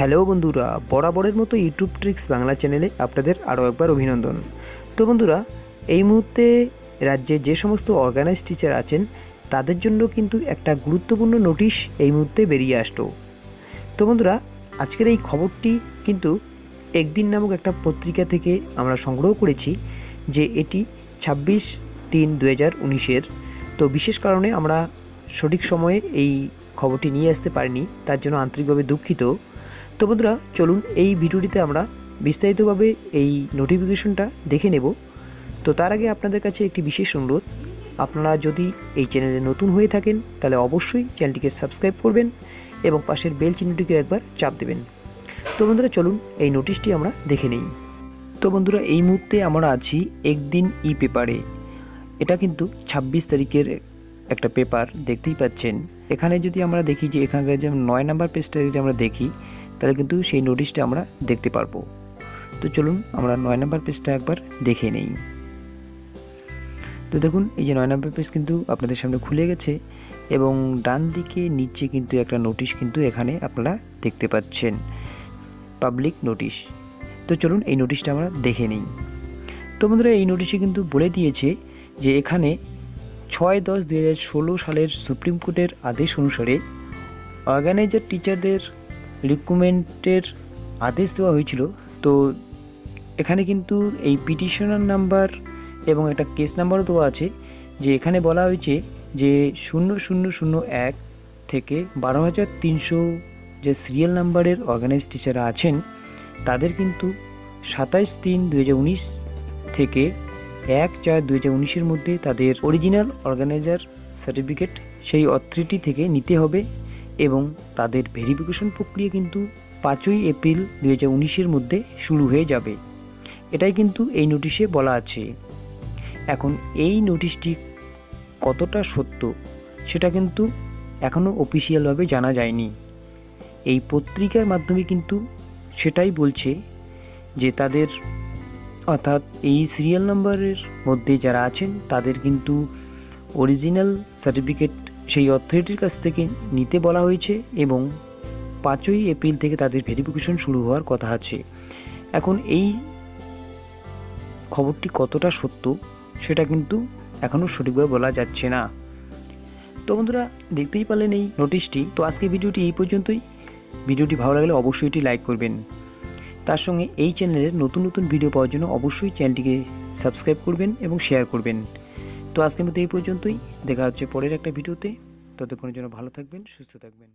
Hello বন্ধুরা, বরাবরের মতো ইউটিউব ট্রিক্স বাংলা চ্যানেলে আপনাদের আরও একবার অভিনন্দন। তো বন্ধুরা, এই মুহূর্তে রাজ্যে যে সমস্ত অর্গানাইজ টিচার আছেন, তাদের জন্য কিন্তু একটা গুরুত্বপূর্ণ নোটিশ এই মুহূর্তে বেরিয়ে আসলো। তো বন্ধুরা, আজকের এই খবরটি কিন্তু একদিন নামক একটা পত্রিকা থেকে আমরা সংগ্রহ করেছি, যে এটি ছাব্বিশ তিন দু হাজার উনিশের। তো বিশেষ কারণে আমরা সঠিক সময়ে এই খবরটি নিয়ে আসতে পারিনি, তার জন্য আন্তরিকভাবে দুঃখিত। তো বন্ধুরা, চলুন এই ভিডিওটিতে আমরা বিস্তারিতভাবে এই নোটিফিকেশনটা দেখে নেব। তো তার আগে আপনাদের কাছে একটি বিশেষ অনুরোধ, আপনারা যদি এই চ্যানেলে নতুন হয়ে থাকেন, তাহলে অবশ্যই চ্যানেলটিকে সাবস্ক্রাইব করবেন এবং পাশের বেল চিহ্নটিকে একবার চাপ দেবেন। তো বন্ধুরা, চলুন এই নোটিশটি আমরা দেখে নেই। তো বন্ধুরা, এই মুহূর্তে আমরা আছি একদিন ই পেপারে। এটা কিন্তু ছাব্বিশ তারিখের একটা পেপার, দেখতেই পাচ্ছেন। এখানে যদি আমরা দেখি যে এখানকার যে নয় নাম্বার পেজটা যদি আমরা দেখি তাহলে কিন্তু সেই নোটিশটা আমরা দেখতে পারব। তো চলুন আমরা নয় নম্বর পেজটা একবার দেখে নেই। তো দেখুন, এই যে নয় নম্বর পেজ কিন্তু আপনাদের সামনে খুলে গেছে এবং ডান দিকে নিচে কিন্তু একটা নোটিশ কিন্তু এখানে আপনারা দেখতে পাচ্ছেন পাবলিক নোটিশ তো চলুন এই নোটিশটা আমরা দেখে নিই। তো বন্ধুরা, এই নোটিশে কিন্তু বলে দিয়েছে যে এখানে ছয় দশ দু সালের সুপ্রিম কোর্টের আদেশ অনুসারে অর্গানাইজার টিচারদের রিক্রুটমেন্টের আদেশ দেওয়া হয়েছিল। তো এখানে কিন্তু এই পিটিশনার নাম্বার এবং একটা কেস নাম্বারও দেওয়া আছে, যে এখানে বলা হয়েছে যে শূন্য শূন্য শূন্য এক থেকে বারো হাজার তিনশো যে সিরিয়াল নাম্বারের অর্গানাইজ টিচাররা আছেন, তাদের কিন্তু সাতাইশ তিন দু থেকে এক চার দু হাজার মধ্যে তাদের অরিজিনাল অর্গানাইজার সার্টিফিকেট সেই অথরিটি থেকে নিতে হবে। এবং তাদের ভেরিফিকেশন প্রক্রিয়া কিন্তু পাঁচই এপ্রিল দু হাজার মধ্যে শুরু হয়ে যাবে। এটাই কিন্তু এই নোটিশে বলা আছে। এখন এই নোটিশটি কতটা সত্য, সেটা কিন্তু এখনও অফিসিয়ালভাবে জানা যায়নি। এই পত্রিকার মাধ্যমে কিন্তু সেটাই বলছে যে তাদের, অর্থাৎ এই সিরিয়াল নাম্বারের মধ্যে যারা আছেন, তাদের কিন্তু অরিজিনাল সার্টিফিকেট সেই অথরিটির কাছ থেকে নিতে বলা হয়েছে এবং পাঁচই এপ্রিল থেকে তাদের ভেরিফিকেশন শুরু হওয়ার কথা আছে। এখন এই খবরটি কতটা সত্য সেটা কিন্তু এখনও সঠিকভাবে বলা যাচ্ছে না। তো বন্ধুরা, দেখতেই পারলেন এই নোটিশটি। তো আজকে ভিডিওটি এই পর্যন্তই। ভিডিওটি ভালো লাগলে অবশ্যই এটি লাইক করবেন। তার সঙ্গে এই চ্যানেলের নতুন নতুন ভিডিও পাওয়ার জন্য অবশ্যই চ্যানেলটিকে সাবস্ক্রাইব করবেন এবং শেয়ার করবেন। তো আজকের মতো এই পর্যন্তই। দেখা হচ্ছে পরের একটা ভিডিওতে। ততক্ষণের জন্য ভালো থাকবেন, সুস্থ থাকবেন।